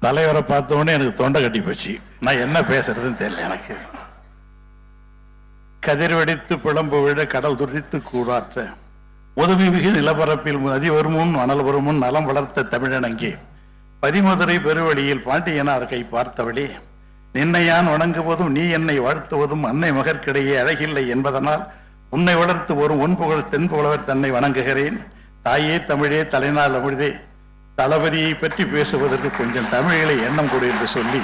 தலைவரை பார்த்தோன்னே எனக்கு தொண்டை கட்டி போச்சு. நான் என்ன பேசுறதுன்னு தெரியல எனக்கு. கதிர்வெடித்து பிளம்பு விழ கடல் துரித்து கூறாற்ற உதவி மிகு நிலப்பரப்பில் நதி வருமுன் அனல் வருமுன் நலம் வளர்த்த தமிழனங்கே பதிமதுரை பெருவழியில் பாண்டியனார் கை பார்த்தவளே. நின்னை யான் வணங்குவதும் நீ என்னை வாழ்த்துவதும் அன்னை மகற்கிடையே அழகில்லை என்பதனால் உன்னை வளர்த்து வரும் ஒன்புகழ் தென்புலவர் தன்னை வணங்குகிறேன். தாயே தமிழே தலைநாள் அமிழ்தே. தளபதியை பற்றி பேசுவதற்கு கொஞ்சம் தமிழிலே எண்ணம் கொடு என்று சொல்லி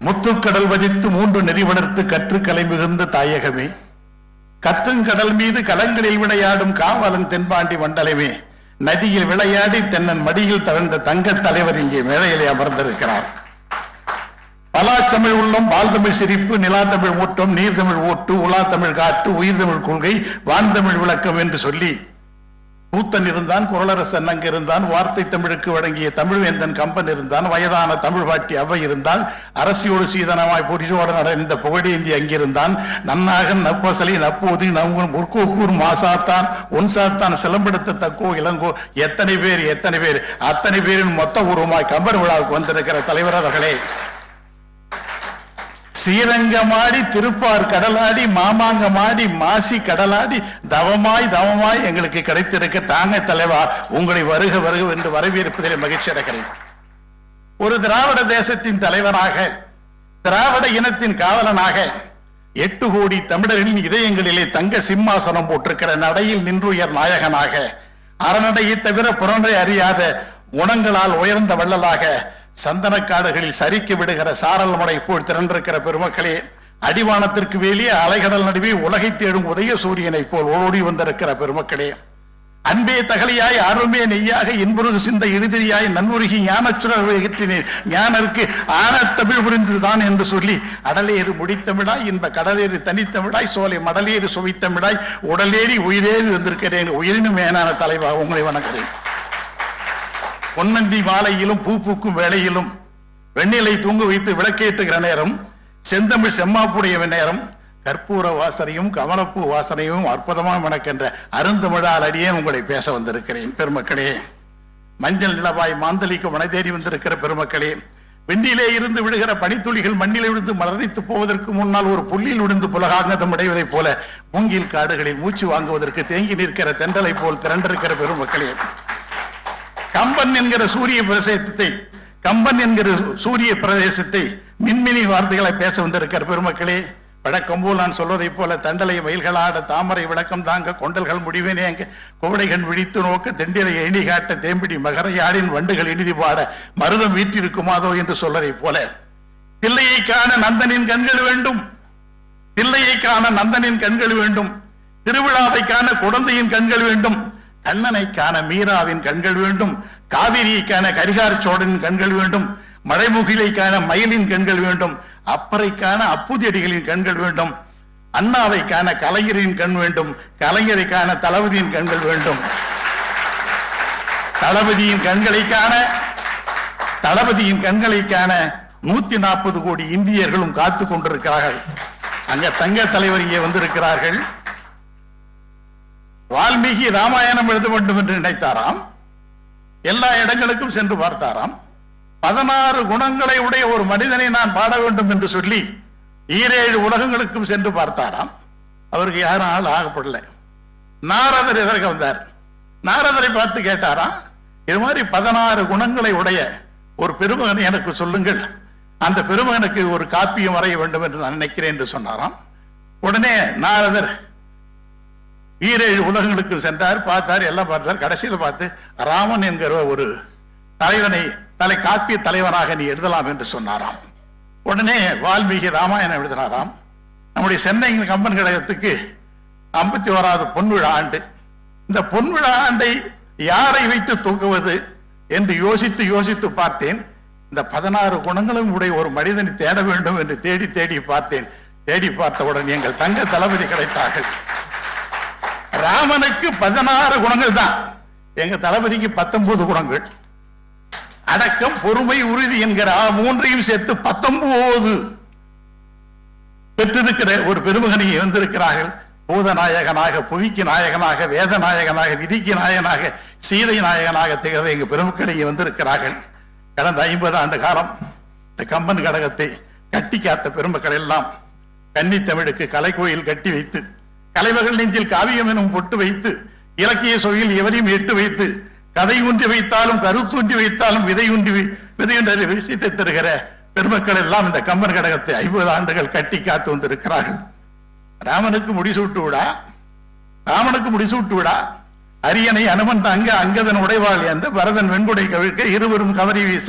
முத்துக்கடல் வதித்து மூன்று நெறி வளர்த்து கற்று கலை மிகுந்த தாயகமே கத்துங்கடல் மீது கலங்களில் விளையாடும் காவலன் தென்பாண்டி மண்டலமே நதியில் விளையாடி தென்னன் மடியில் தவழ்ந்த தங்கத் தலைவர் இங்கே மேடையிலே அமர்ந்திருக்கிறார். பலாச்சமிழ் உள்ளம் வாழ்தமிழ் சிரிப்பு நிலாத்தமிழ் தமிழ் நீர்தமிழ் ஓட்டு உலா தமிழ் காட்டு உயிர்தமிழ் கொள்கை வான்தமிழ் விளக்கம் என்று சொல்லி கூத்தன் இருந்தான் குரலரசன் அங்கு இருந்தான் வார்த்தை தமிழுக்கு வழங்கிய தமிழ்வேந்தன் கம்பன் இருந்தான் வயதான தமிழ் பாட்டி அவ்வை இருந்தான் அரசியோடு சீதனமாய் புரிசோடு நடந்த புகழேந்தி அங்கிருந்தான் நன்னாகன் நப்பசலி நப்போதி நவன் முற்கோக்கூர் மாசாத்தான் ஒன்சாத்தான் சிலம்பெடுத்த தக்கோ இளங்கோ எத்தனை பேர் எத்தனை பேர் அத்தனை பேரின் மொத்த உருவமாய் கம்பர் விழாவுக்கு வந்திருக்கிற தலைவர் அவர்களே. ஸ்ரீரங்கமாடி திருப்பார் கடலாடி மாமாங்கமாடி மாசி கடலாடி தவமாய் தவமாய் எங்களுக்கு கிடைத்திருக்க தாங்க தலைவா உங்களை வருக வருக என்று வரவேற்பதில் மகிழ்ச்சி அடைகிறேன். ஒரு திராவிட தேசத்தின் தலைவனாக திராவிட இனத்தின் காவலனாக எட்டு கோடி தமிழர்களின் இதயங்களிலே தங்க சிம்மாசனம் போட்டிருக்கிற நடையில் நின்றுயர் நாயகனாக அறநடையை தவிர புறநடை அறியாத குணங்களால் உயர்ந்த வள்ளலாக சந்தனக்காடுகளில் சரிக்கு விடுகிற சாரல் முறை போல் திரண்டிருக்கிற பெருமக்களே அடிவானத்திற்கு வெளியே அலைகடல் நடுவே உலகை தேடும் உதய சூரியனைப் போல் ஓடி வந்திருக்கிற பெருமக்களே. அன்பே தகலியாய் அருமே நெய்யாக இன்புருகு சிந்த இழுதிரியாய் நன்முருகி ஞானச்சுடர் வெற்றினேன் ஞானருக்கு ஆன தமிழ் புரிந்துதான் என்று சொல்லி அடலேறு முடித்தமிழாய் இன்ப கடலேறு தனித்தமிழாய் சோலை மடலேறு சுவைத்தமிழாய் உடலேறி உயிரேறி வந்திருக்கிறேன். உயிரினும் மேனான தலைவா உங்களை வணங்குகிறேன். பொன்னந்தி மாலையிலும் பூ பூக்கும் வேளையிலும் வெண்ணிலை தூங்க வைத்து விளக்கேற்றுகிற நேரம் செந்தமிழ் செம்மாப்புடைய நேரம் கற்பூர வாசனையும் கமலப்பூ வாசனையும் அற்புதமாக மணக்கின்ற அருந்தமிழால் அடியே உங்களை பேச வந்திருக்கிறேன் பெருமக்களே. மஞ்சள் நிலவாய் மாந்தளிக்கு மனை தேடி வந்திருக்கிற பெருமக்களே வெண்ணிலே இருந்து விழுகிற பனித்துளிகள் மண்ணிலே விழுந்து மலரித்து போவதற்கு முன்னால் ஒரு புள்ளியில் விழுந்து புலகாங்கதம் அடைவதைப் போல மூங்கில் காடுகளில் மூச்சு வாங்குவதற்கு தேங்கி நிற்கிற தென்றலை போல் திரண்டிருக்கிற பெருமக்களே. கம்பன் என்கிற சூரிய பிரதேசத்தை கம்பன் என்கிற சூரிய பிரதேசத்தை மின்மினி வார்த்தைகளை பேச வந்திருக்கிற பெருமக்களே வழக்கம் போல் நான் சொல்வதைப் போல தண்டலை மயில்களாட தாமரை விளக்கம் தாங்க கொண்டல்கள் முடிவினேங்க கோடைகள் விழித்து நோக்க தெண்டிலை எண்ணி காட்ட தேம்பிடி மகரையாடின் வண்டுகள் இனிதி பாட மருதம் வீட்டிருக்குமாதோ என்று சொல்வதைப் போல. தில்லையை காண நந்தனின் கண்கள் வேண்டும். தில்லையை காண நந்தனின் கண்கள் வேண்டும். திருவிழாவை காண குழந்தையின் கண்கள் வேண்டும். கண்ணனை காண மீராவின் கண்கள் வேண்டும் காவிரியை காண கரிகார் சோழனின் கண்கள் வேண்டும் மழைமுகிலை காண மயிலின் கண்கள் வேண்டும் அப்பரை காண அப்புதியடிகளின் கண்கள் வேண்டும் அண்ணாவை காண கலைஞரின் கண் வேண்டும் கலைஞரை காண தளபதியின் கண்கள் வேண்டும். தளபதியின் கண்களை காண தளபதியின் கண்களை காண நூத்தி நாற்பது கோடி இந்தியர்களும் காத்து கொண்டிருக்கிறார்கள். அங்க தங்க தலைவர் இங்கே வந்திருக்கிறார்கள். வால்மீகி ராமாயணம் எழுத வேண்டும் என்று நினைத்தாராம். எல்லா இடங்களுக்கும் சென்று பார்த்தாராம். பதினாறு குணங்களை உடைய ஒரு மனிதனை நான் பாட வேண்டும் என்று சொல்லி ஈரேழு உலகங்களுக்கும் சென்று பார்த்தாராம். அவருக்கு யாரும் ஆள் ஆகப்படல. நாரதர் எதற்கு வந்தார்? நாரதரை பார்த்து கேட்டாராம் இது மாதிரி பதினாறு குணங்களை உடைய ஒரு பெருமகனை எனக்கு சொல்லுங்கள். அந்த பெருமகனுக்கு ஒரு காப்பியம் வரைய வேண்டும் என்று நான் நினைக்கிறேன் என்று சொன்னாராம். உடனே நாரதர் ஈரேழு உலகங்களுக்கு சென்றார் பார்த்தார் எல்லாம் பார்த்தார். கடைசியில் பார்த்து ராமன் என்கிற ஒரு தலைவனை தலை காப்பிய தலைவனாக நீ எழுதலாம் என்று சொன்னாராம். உடனே வால்மீகி ராமாயணம் எழுதினாராம். நம்முடைய சென்னை கம்பன் கழகத்துக்கு ஐம்பத்தி ஓராவது பொன்விழா ஆண்டு. இந்த பொன்விழா ஆண்டை யாரை வைத்து தூக்குவது என்று யோசித்து யோசித்து பார்த்தேன். இந்த பதினாறு குணங்களும் உடைய ஒரு மனிதனை தேட வேண்டும் என்று தேடி தேடி பார்த்தேன். தேடி பார்த்தவுடன் எங்கள் தங்க தளபதி கிடைத்தார்கள். ராமனுக்கு பதினாறு குணங்கள் தான். எங்க தளபதிக்கு பத்தொன்பது குணங்கள். அடக்கம் பொறுமை உறுதி என்கிற மூன்றையும் சேர்த்து பத்தொன்பது பெற்றிருக்கிற ஒரு பெருமகனை வந்திருக்கிறார்கள் பூத நாயகனாக புவிக்கு நாயகனாக வேத நாயகனாக விதிக்கு நாயகனாக சீதை நாயகனாக திகழ எங்க பெருமக்கள் இங்கே வந்திருக்கிறார்கள் கடந்த ஐம்பது ஆண்டு காலம் இந்த கம்பன் கடகத்தை கட்டி காத்த பெருமக்கள் எல்லாம் கன்னி தமிழுக்கு கலைக்கோயில் கட்டி வைத்து கலைவர்கள் நெஞ்சில் காவியம் எனும் பொட்டு வைத்து இலக்கிய சொகையில் எவரையும் எட்டு வைத்து கதை ஒன்றி வைத்தாலும் கருத்தூன்றி வைத்தாலும் விதை உண்டி வை- விதை விஷயத்தை தருகிற பெருமக்கள் எல்லாம் இந்த கம்பன் கடகத்தை ஐம்பது ஆண்டுகள் கட்டி காத்து வந்திருக்கிறார்கள். ராமனுக்கு முடிசூட்டு விடா ராமனுக்கு முடிசூட்டு விடா அரியணை அனுமன் தாங்க அங்கதன் உடைவாள் அந்த பரதன் வெண்குடை கவிழ்க்க இருவரும் கவரி வீச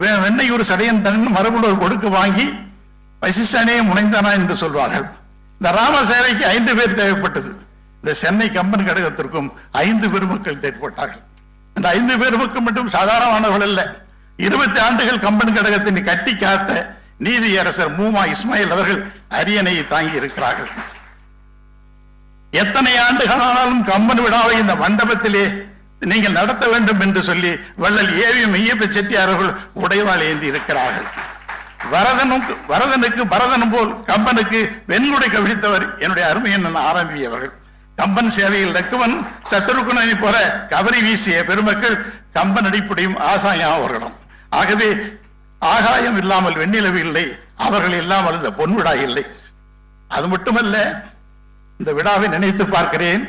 வெ- வெண்ணையூர் சடையன் தன் மரபுலோர் கொடுக்க வாங்கி வசிஷ்டனே முனைந்தானா என்று சொல்வார்கள். இந்த ராமசேனைக்கு ஐந்து பேர் தேவைப்பட்டது. இந்த சென்னை கம்பன் கடகத்திற்கும் ஐந்து பெருமக்கள் தேவைப்பட்டார்கள். இந்த ஐந்து பெருமக்கள் மட்டும் சாதாரணமானவர்கள் அல்ல. இருபத்தி ஆண்டுகள் கம்பன் கடகத்தின் கட்டி காத்த நீதியரசர் மூமா இஸ்மாயில் அவர்கள் அரியணையை தாங்கி இருக்கிறார்கள். எத்தனை ஆண்டுகளானாலும் கம்பன் விழாவை இந்த மண்டபத்திலே நீங்கள் நடத்த வேண்டும் என்று சொல்லி வள்ளல் ஏவி மெய்யப்ப செட்டியார்கள் அவர்கள் உடைவாள் ஏந்தி இருக்கிறார்கள். வரதனுக்கு வரதனுக்கு பரதனும் போல் கம்பனுக்கு வெண்குடை கவிழ்த்தவர் என்னுடைய அருமையன் ஆரம்பியவர்கள் கம்பன் சேவையில் லக்குவன் சத்துருக்குணனை போல கவரி வீசிய பெருமக்கள் கம்பன் அடிப்படையும் ஆசாயம் அவர்களும். ஆகவே ஆகாயம் இல்லாமல் வெண்ணிலவு இல்லை அவர்கள் இல்லாமல் இந்த பொன் விழா இல்லை. அது மட்டுமல்ல இந்த விழாவை நினைத்து பார்க்கிறேன்.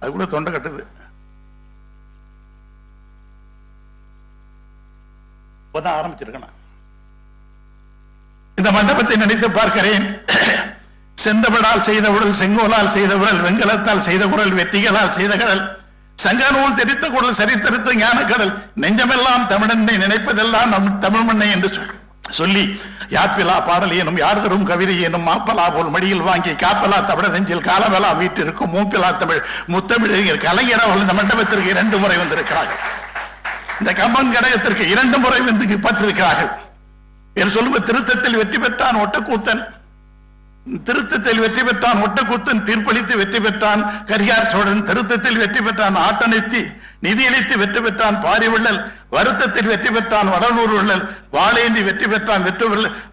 அது கூட தொண்டை கட்டுது. ஆரம்பிச்சிருக்கேன் இந்த மண்டபத்தை நினைத்து பார்க்கிறேன். செந்தமிழால் செய்த உடல் செங்கோலால் செய்த உடல் வெங்கலத்தால் செய்த குரல் வெற்றிகளால் செய்த கடல். சங்க நூல் தெரித்த குடல் சரித்திருத்த ஞான கடல் நெஞ்சமெல்லாம் தமிழனை நினைப்பதெல்லாம் நம் தமிழ் மண்ணை என்று சொல்லி யாப்பிலா பாடல் எனும் யார் தரும் கவிதை எனும் மாப்பலா போல் மடியில் வாங்கி காப்பலா தமிழர் நெஞ்சில் காலமெலா வீட்டிற்கும் மூப்பிலா தமிழ் முத்தமிழர் கலைஞர் அவர்கள் இந்த மண்டபத்திற்கு இரண்டு முறை வந்திருக்கிறார்கள். இந்த கம்பன் கடகத்திற்கு இரண்டு முறை வந்து பற்றிருக்கிறார்கள் என்று சொல்லும்போது திருத்தத்தில் வெற்றி பெற்றான் ஒட்டக்கூத்தன். திருத்தத்தில் வெற்றி பெற்றான் ஒட்டக்கூத்தன் தீர்ப்பளித்து வெற்றி பெற்றான். கரியார் சோழன் திருத்தத்தில் வெற்றி பெற்றான் ஆட்டனித்தி நிதியளித்து வெற்றி பெற்றான் பாரிவள்ளல் வருத்தத்தில் வெற்றி பெற்றான் வடலூர் உள்ளல் வாழேந்தி வெற்றி பெற்றான் வெற்றி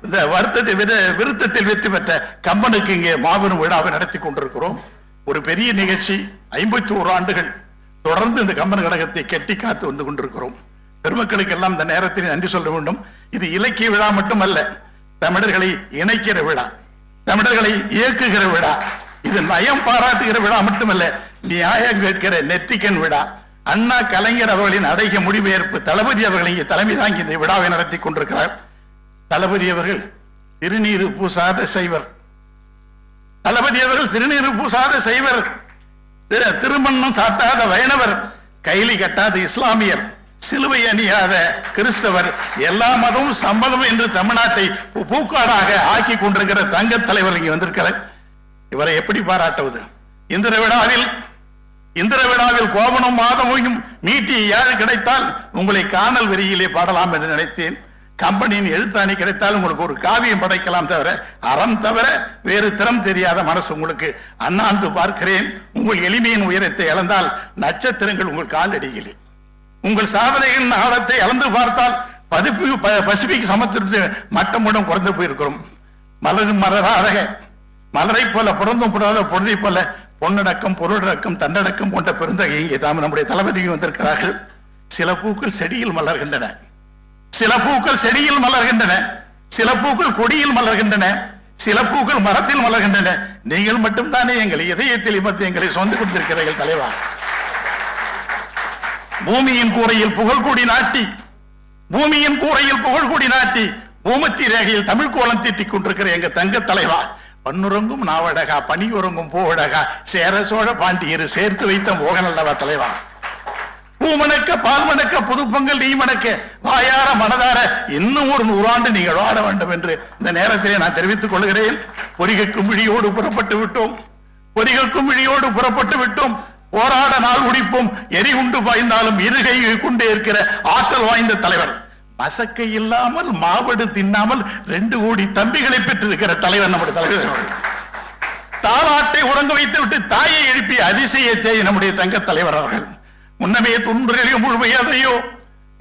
இந்த வருத்தத்தை விருத்தத்தில் வெற்றி பெற்ற கம்பனுக்கு இங்கே மாபெரும் விழாவை நடத்தி கொண்டிருக்கிறோம். ஒரு பெரிய நிகழ்ச்சி ஐம்பத்தி ஓரு ஆண்டுகள் தொடர்ந்து இந்த கம்பன் கடகத்தை கட்டி காத்து வந்து கொண்டிருக்கிறோம். பெருமக்களுக்கு எல்லாம் இந்த நேரத்தில் நன்றி சொல்ல வேண்டும். இது இலக்கிய விழா மட்டுமல்ல தமிழர்களை இணைக்கிற விழா தமிழர்களை இயக்குகிற விழா இது நயம் பாராட்டுகிற விழா மட்டுமல்ல நியாயம் கேட்கிற நெத்திக்கன் விழா. அண்ணா கலைஞர் அவர்களின் அடைக முடிவேற்பு தளபதி அவர்கள் இங்கே தலைமை தாங்கி இந்த விழாவை நடத்தி கொண்டிருக்கிறார். தளபதி அவர்கள் திருநீறு பூசாத செய்வர் தளபதி அவர்கள் திருநீறு பூசாத செய்வர் திரு- திருமணம் சாத்தாத வைணவர். கைலி கட்டாத இஸ்லாமியர். சிலுவை அணியாத கிறிஸ்தவர் எல்லா மதமும் சம்மதம் என்று தமிழ்நாட்டை பூக்காடாக ஆக்கி கொண்டிருக்கிற தங்க தலைவர் இங்கே வந்திருக்கிறார். இவரை எப்படி பாராட்டுவது? இந்திர விழாவில் இந்திர விழாவில் கோவனும் மாதமும் நீட்டி ஏழு கிடைத்தால் உங்களை காணல் வெறியிலே பாடலாம் என்று நினைத்தேன். கம்பெனியின் எழுத்தாணி கிடைத்தால் உங்களுக்கு ஒரு காவியம் படைக்கலாம் தவிர அறம் தவிர வேறு திறம் தெரியாத மனசு உங்களுக்கு அண்ணாந்து பார்க்கிறேன். உங்கள் எளிமையின் உயரத்தை இழந்தால் நட்சத்திரங்கள் உங்கள் காலடியிலே. உங்கள் சாதனையின் ஆழத்தை அளந்து பார்த்தால் பதிப்பு ப- பசிபிக் சமுத்திரத்து மட்டமுடன் குறைந்து போயிருக்கிறோம். மலரும் மலராக மலரை போல பிறந்தும் புடாத பொழுதை போல பொன்னடக்கம் பொருளடக்கம் தண்டடக்கம் போன்ற பெருந்தகை இங்கே தாம் நம்முடைய தளபதிக்கு வந்திருக்கிறார்கள். சில பூக்கள் செடியில் மலர்கின்றன. சில பூக்கள் செடியில் மலர்கின்றன. சில பூக்கள் கொடியில் மலர்கின்றன. சில பூக்கள் மரத்தில் மலர்கின்றன. நீங்கள் மட்டும்தானே எங்கள் இதயத்தில் இமர்த்தி எங்களை சொந்து கொடுத்திருக்கிறீர்கள் தலைவா. பூமியின் கூரையில் புகழ்கூடி நாட்டி பூமியின் கூரையில் புகழ்கூடி நாட்டி பூமத்தி ரேகையில் தமிழ் கோலம் தீட்டிக் கொண்டிருக்கிற எங்க தங்க தலைவா பன்னுறங்கும் நாவடகா பனியுறங்கும் பூவடகா சேர சோழ பாண்டியர் சேர்த்து வைத்த மோகன் அல்லவா தலைவா. பூமணக்க பால் மணக்க நீ மணக்க வாயார மனதார இன்னும் ஒரு நூறாண்டு நீங்கள் வாட வேண்டும் என்று இந்த நேரத்திலே நான் தெரிவித்துக் கொள்கிறேன். பொறிகைக்கும் விழியோடு புறப்பட்டு விட்டோம். பொறிகைக்கும் விழியோடு புறப்பட்டு விட்டோம். போராட நாள் உடிப்பும் எரி உண்டு பாய்ந்தாலும் இருகை கொண்டே இருக்கிற ஆற்றல் வாய்ந்த தலைவர் மசக்கை இல்லாமல் மாவடு தின்னாமல் ரெண்டு கோடி தம்பிகளை பெற்றிருக்கிற தலைவர் நம்முடைய தலைவர் அவர்கள். தாலாட்டை உறங்க வைத்து விட்டு தாயை எழுப்பிய அதிசயத்தை நம்முடைய தங்க தலைவர் அவர்கள் முன்னமே துன்றுகளில் முழுமையாதையோ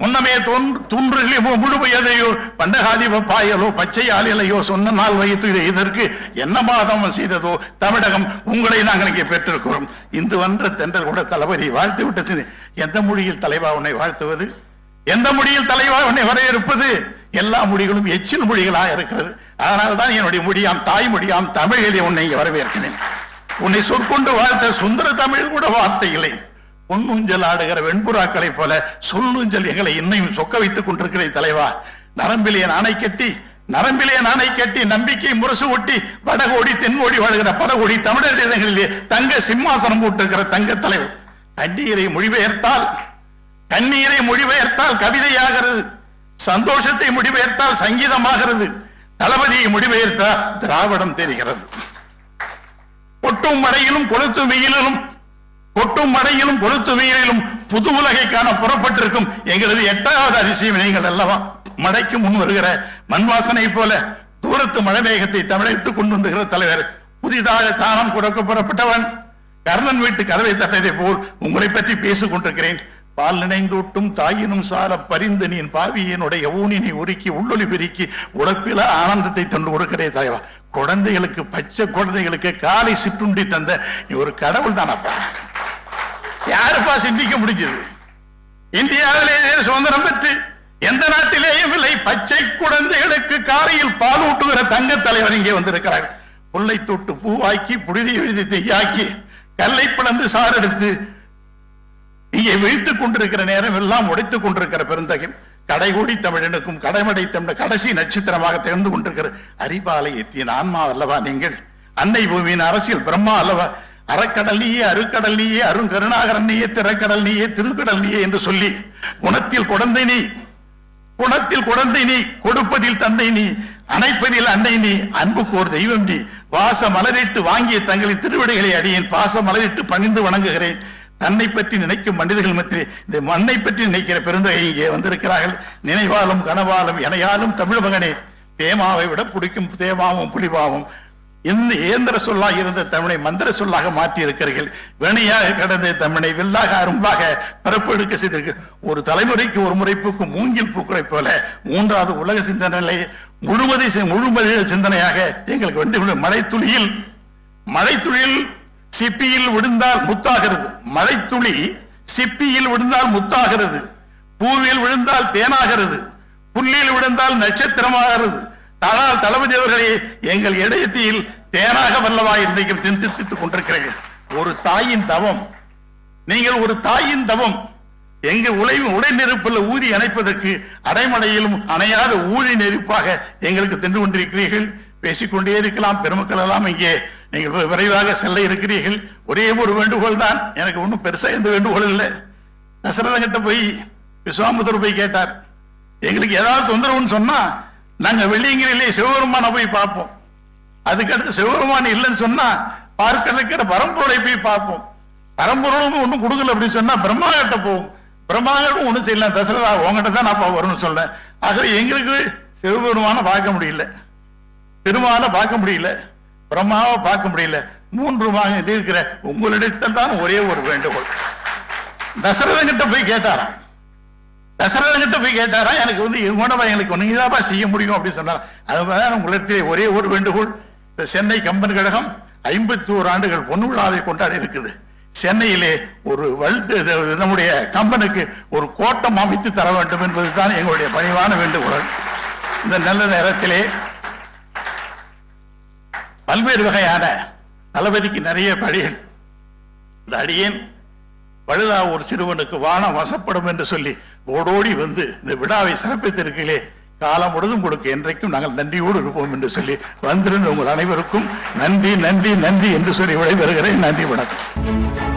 முன்னமே தொன்- துன்றுகளில் முழுமையதையோ பண்டகாதிப பாயலோ பச்சை ஆளிலையோ சொன்ன நாள் வைத்து இதை இதற்கு என்ன மாதம் செய்ததோ தமிழகம் உங்களை நாங்கள் இங்கே பெற்றிருக்கிறோம். இந்து வன்ற தென்றல் கூட தளபதி வாழ்த்து விட்டது. எந்த மொழியில் தலைவா உன்னை வாழ்த்துவது? எந்த மொழியில் தலைவா உன்னை வரையறுப்பது எல்லா மொழிகளும் எச்சில் மொழிகளாக இருக்கிறது. அதனால்தான் என்னுடைய மொழியாம் தாய்மொழியாம் தமிழிலே உன்னை இங்கே வரவேற்கிறேன். உன்னை சொற்கொண்டு வாழ்த்த சுந்தர தமிழ் கூட வார்த்தை இல்லை. பொன்னூஞ்சல் ஆடுகிற வெண்புறாக்களை போல சொல்லுஞ்சல் எங்களை இன்னையும் சொக்க வைத்துக் கொண்டிருக்கிறே தலைவா. நரம்பிலே நாணை கட்டி நரம்பிலே நாணை கட்டி நம்பிக்கை முரசு ஒட்டி வடகோடி தென்கோடி வாழ்கிற படகோடி தமிழர் இடங்களிலே தங்க சிம்மாசனம் போட்டுகிற தங்க தலைவர். கண்ணீரை மொழிபெயர்த்தால் கண்ணீரை மொழிபெயர்த்தால் கவிதையாகிறது சந்தோஷத்தை மொழிபெயர்த்தால் சங்கீதமாகிறது தளபதியை மொழிபெயர்த்தால் திராவிடம் தெரிகிறது. ஒட்டும் மடையிலும் கொளுத்து வெயிலிலும் கொட்டும் மடையிலும் கொளுத்து வெயிலிலும் புது உலகை காண புறப்பட்டிருக்கும் எங்களது எட்டாவது அதிசயம் நீங்கள் அல்லவா? மடைக்கு முன் வருகிற மண் வாசனை போல தூரத்து மழை மேகத்தை தமிழகத்துக் கொண்டு வந்துகிற தலைவர் புதிதாக தானம் கொடுக்க புறப்பட்டவன். கர்ணன் வீட்டு கதவை தட்டதை போல் உங்களை பற்றி பேசிக் கொண்டிருக்கிறேன். பால் நினைந்தூட்டும் தாயினும் சால பரிந்து நீ பாவியனுடைய ஊனினை உருக்கி உள்ளொலி பெருக்கி உடப்பில ஆனந்தத்தை தந்து கொடுக்கிறே தலைவா. குழந்தைகளுக்கு பச்சை குழந்தைகளுக்கு காலை சிற்றுண்டி தந்த நீ ஒரு கடவுள் தானப்பா யாருப்பா சிந்திக்க முடிஞ்சது? இந்தியாவிலேயே சுதந்திரம் பெற்று எந்த நாட்டிலேயும் இல்லை பச்சை குழந்தைகளுக்கு காலையில் பால் ஊட்டுகிற தங்க தலைவர் இங்கே வந்திருக்கிறார். புல்லை தொட்டு பூவாக்கி புழுதி எழுதி தெய்யாக்கி கல்லை பிளந்து சாரெடுத்து இங்கே வீழ்த்துக் கொண்டிருக்கிற நேரம் எல்லாம் உடைத்துக் கொண்டிருக்கிற பெருந்தகன் கடைகூடி தமிழனுக்கும் கடைமடை தமிழ் கடைசி நட்சத்திரமாக திகழ்ந்து கொண்டிருக்கிற அறிவாலை எத்திய ஆன்மா அல்லவா நீங்கள்? அன்னை பூமியின் அரசியல் பிரம்மா அல்லவா? அறக்கடல் நீயே அருக்கடல் நீயே அருங்கருணாகரன் நீயே திறக்கடல் நீயே திருக்கடல் நீயே என்று சொல்லி குணத்தில் குழந்தை நீ குணத்தில் குழந்தை நீ கொடுப்பதில் தந்தை நீ அணைப்பதில் அன்னை நீ அன்புக்கு ஒரு தெய்வம் நீ. வாச மலரிட்டு வாங்கிய தங்களின் திருவிடைகளை அடியேன். பாச மலரிட்டு பணிந்து வணங்குகிறேன். தன்னை பற்றி நினைக்கும் மனிதர்கள் மத்தியே இந்த மண்ணை பற்றி நினைக்கிற பெருந்தகை இங்கே வந்திருக்கிறார்கள். நினைவாலும் கனவாலும் இணையாலும் தமிழ் மகனே. தேமாவை விட பிடிக்கும் தேமாவும் புலிபாவும் இந்த இயந்திர சொல்லாக இருந்த தமிழை மந்திர சொல்லாக மாற்றி இருக்கிறீர்கள் வேணையாக கடந்த தமிழை வில்லாக அரும்பாக பரப்பெடுக்க செய்திருக்கு ஒரு தலைமுறைக்கு ஒரு முறை பூக்கும் மூங்கில் பூக்களை போல மூன்றாவது உலக சிந்தனை முழுமதி முழுமதி சிந்தனையாக எங்களுக்கு வந்து மழைத்துளியில் மழைத்துளியில் சிப்பியில் விழுந்தால் முத்தாகிறது. மழைத்துளி சிப்பியில் விழுந்தால் முத்தாகிறது. பூவில் விழுந்தால் தேனாகிறது. புள்ளியில் விழுந்தால் நட்சத்திரமாகிறது. ஆனால் தளபதி அவர்களே எங்கள் இடையத்தில் தேனாக வல்லவா இன்றைக்கு சிந்தித்துக் கொண்டிருக்கிறீர்கள் ஒரு தாயின் தவம் நீங்கள் ஒரு தாயின் தவம் எங்க உழை உடை நெருப்பில் ஊதி அணைப்பதற்கு அடைமடையிலும் அணையாத ஊழி நெருப்பாக எங்களுக்கு தின்று கொண்டிருக்கிறீர்கள். பேசிக்கொண்டே இருக்கலாம் பெருமக்கள் எல்லாம் இங்கே நீங்கள் வி- விரைவாக செல்ல இருக்கிறீர்கள். ஒரே ஒரு வேண்டுகோள் தான் எனக்கு ஒன்றும் பெருசாக எந்த வேண்டுகோள் இல்லை. தசரதங்கிட்ட போய் விஸ்வாமுதர் போய் கேட்டார் எங்களுக்கு ஏதாவது தொந்தரவுன்னு சொன்னா நாங்க வெள்ளியங்கிரியிலே சிவபெருமானை போய் பார்ப்போம். அதுக்கடுத்து சிவபெருமான் இல்லைன்னு சொன்னா பார்க்க இருக்கிற பரம்பொருளை போய் பார்ப்போம். பரம்பொருளும் ஒன்றும் கொடுக்கல அப்படின்னு சொன்னா பிரம்மா கிட்ட போவோம். பிரம்மா கிட்ட செய்யலாம் தசரதா உங்ககிட்ட தான் நான் வரும்னு சொன்னேன். ஆகவே எங்களுக்கு சிவபெருமானை பார்க்க முடியல. திருமாலை பார்க்க முடியல. பிரம்மாவை பார்க்க முடியல. மூன்று மாக இது இருக்கிற உங்களிடத்தில் தான் ஒரே ஒரு வேண்டுகோள். தசரதன் கிட்ட போய் கேட்டாராம். தசரதங்கிட்ட போய் கேட்டாரா? எனக்கு வந்து உணவை எங்களுக்கு நீதாப்பா செய்ய முடியும் அப்படின்னு சொன்னார். அது மாதிரி உலகத்திலே ஒரே ஒரு வேண்டுகோள். இந்த சென்னை கம்பன் கழகம் ஐம்பத்தி ஓரு ஆண்டுகள் பொன் விழாவை கொண்டாடி இருக்குது. சென்னையிலே ஒரு வல்ட்டு நம்முடைய கம்பனுக்கு ஒரு கோட்டம் அமைத்து தர வேண்டும் என்பதுதான் எங்களுடைய பணிவான வேண்டுகோள். இந்த நல்ல நேரத்திலே பல்வேறு வகையான தளபதிக்கு நிறைய படிகள் இந்த அடியேன் பழுதா ஒரு சிறுவனுக்கு வானம் வசப்படும் என்று சொல்லி ஓடோடி வந்து இந்த விழாவை சிறப்பித்திருக்கீங்களே காலம் முழுதும் கொடுக்க என்றைக்கும் நாங்கள் நன்றியோடு இருப்போம் என்று சொல்லி வந்திருந்த உங்கள் அனைவருக்கும் நன்றி நன்றி நன்றி என்று சொல்லி விடைபெறுகிறேன். நன்றி வணக்கம்.